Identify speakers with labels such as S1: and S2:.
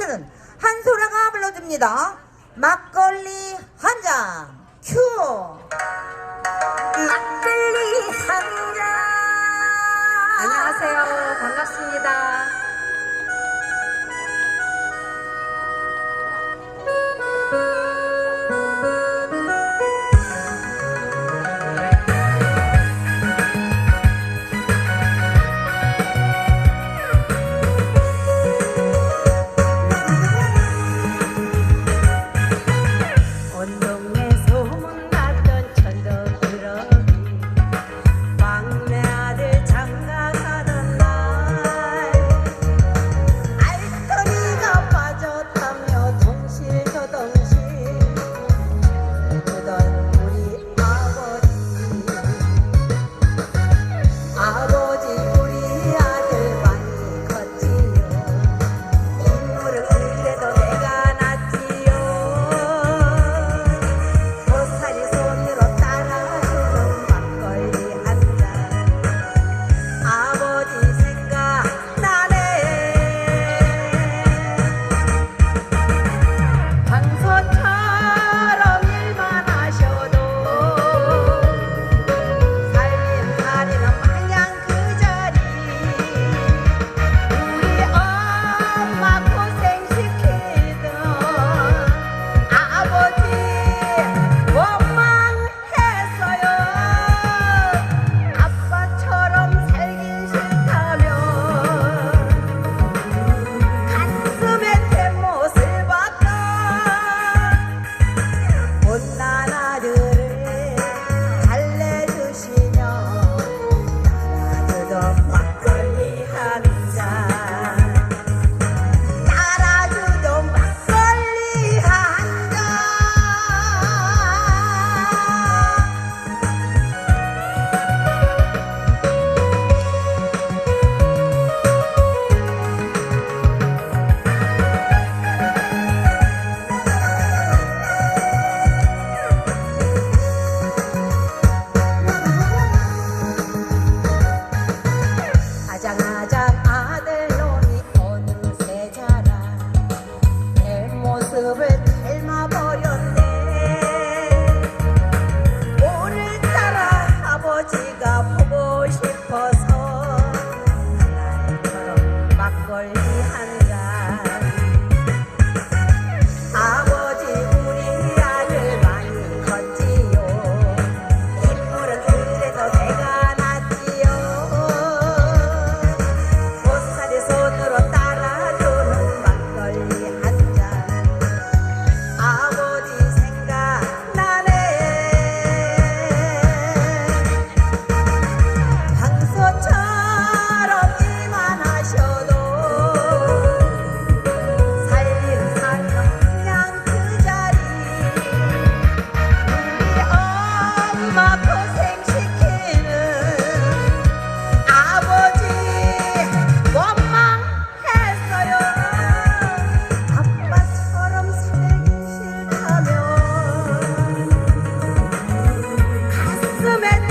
S1: 가수는 한소라가 불러줍니다. 막걸리 한 잔, 큐! 막걸리 한 잔.
S2: 안녕하세요. 반갑습니다. Come at